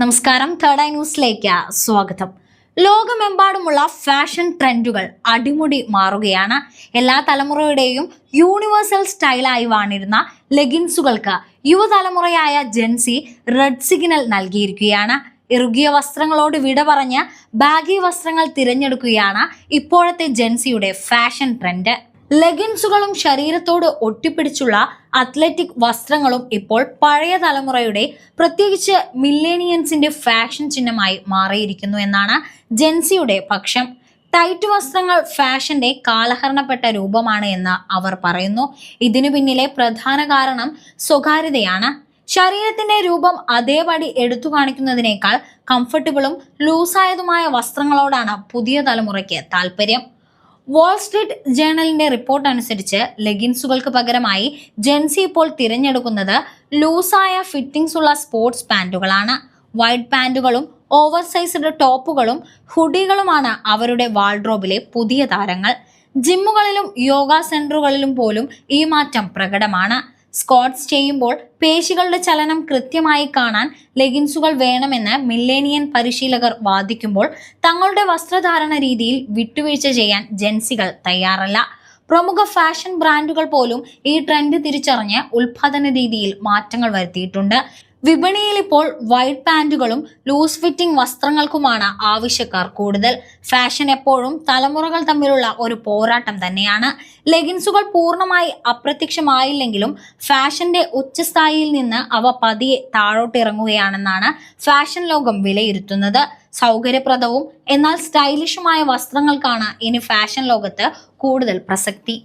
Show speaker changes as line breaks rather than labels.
നമസ്കാരം. Third eye ന്യൂസിലേക്ക് സ്വാഗതം. ലോകമെമ്പാടുമുള്ള ഫാഷൻ ട്രെൻഡുകൾ അടിമുടി മാറുകയാണ്. എല്ലാ തലമുറയുടെയും യൂണിവേഴ്സൽ സ്റ്റൈലായി വാണിരുന്ന ലെഗിൻസുകൾക്ക് യുവതലമുറയായ ജെൻസി റെഡ് സിഗ്നൽ നൽകിയിരിക്കുകയാണ്. ഇറുകിയ വസ്ത്രങ്ങളോട് വിട പറഞ്ഞ് ബാഗി വസ്ത്രങ്ങൾ തിരഞ്ഞെടുക്കുകയാണ് ഇപ്പോഴത്തെ ജെൻസിയുടെ ഫാഷൻ ട്രെൻഡ് ലെഗിൻസുകളും ശരീരത്തോട് ഒട്ടിപ്പിടിച്ചുള്ള അത്ലറ്റിക് വസ്ത്രങ്ങളും ഇപ്പോൾ പഴയ തലമുറയുടെ പ്രത്യേകിച്ച് മില്ലേനിയൻസിന്റെ ഫാഷൻ ചിഹ്നമായി മാറിയിരിക്കുന്നു എന്നാണ് ജെൻസിയുടെ പക്ഷം. ടൈറ്റ് വസ്ത്രങ്ങൾ ഫാഷന്റെ കാലഹരണപ്പെട്ട രൂപമാണ് എന്ന് അവർ പറയുന്നു. ഇതിനു പിന്നിലെ പ്രധാന കാരണം സ്വകാര്യതയാണ്. ശരീരത്തിന്റെ രൂപം അതേപടി എടുത്തു കാണിക്കുന്നതിനേക്കാൾ കംഫർട്ടബിളും ലൂസായതുമായ വസ്ത്രങ്ങളോടാണ് പുതിയ തലമുറയ്ക്ക് താല്പര്യം. വാൾ സ്ട്രീറ്റ് ജേണലിന്റെ റിപ്പോർട്ട് അനുസരിച്ച് ലെഗിൻസുകൾക്ക് പകരമായി ജെൻസി ഇപ്പോൾ തിരഞ്ഞെടുക്കുന്നത് ലൂസായ ഫിറ്റിംഗ്സ് ഉള്ള സ്പോർട്സ് പാന്റുകളാണ് വൈഡ് പാന്റുകളും ഓവർ സൈസ്ഡ് ടോപ്പുകളും ഹുഡികളുമാണ് അവരുടെ വാൾഡ്രോബിലെ പുതിയ താരങ്ങൾ. ജിമ്മുകളിലും യോഗ സെന്ററുകളിലും പോലും ഈ മാറ്റം പ്രകടമാണ്. സ്ക്വാട്സ് ചെയ്യുമ്പോൾ പേശികളുടെ ചലനം കൃത്യമായി കാണാൻ ലെഗിൻസുകൾ വേണമെന്ന് മില്ലേനിയൻ പരിശീലകർ വാദിക്കുമ്പോൾ തങ്ങളുടെ വസ്ത്രധാരണ രീതിയിൽ വിട്ടുവീഴ്ച ചെയ്യാൻ ജെൻസികൾ തയ്യാറല്ല. പ്രമുഖ ഫാഷൻ ബ്രാൻഡുകൾ പോലും ഈ ട്രെൻഡ് തിരിച്ചറിഞ്ഞ് ഉൽപാദന രീതിയിൽ മാറ്റങ്ങൾ വരുത്തിയിട്ടുണ്ട്. വിപണിയിൽ ഇപ്പോൾ വൈറ്റ് പാന്റുകളും ലൂസ് ഫിറ്റിംഗ് വസ്ത്രങ്ങൾക്കുമാണ് ആവശ്യക്കാർ കൂടുതൽ. ഫാഷൻ എപ്പോഴും തലമുറകൾ തമ്മിലുള്ള ഒരു പോരാട്ടം തന്നെയാണ്. ലെഗിൻസുകൾ പൂർണമായി അപ്രത്യക്ഷമായില്ലെങ്കിലും ഫാഷന്റെ ഉച്ചസ്ഥായിയിൽ നിന്ന് അവ പതിയെ താഴോട്ടിറങ്ങുകയാണെന്നാണ് ഫാഷൻ ലോകം വിലയിരുത്തുന്നത്. സൗകര്യപ്രദവും എന്നാൽ സ്റ്റൈലിഷുമായ വസ്ത്രങ്ങൾക്കാണ് ഇനി ഫാഷൻ ലോകത്ത് കൂടുതൽ പ്രസക്തി.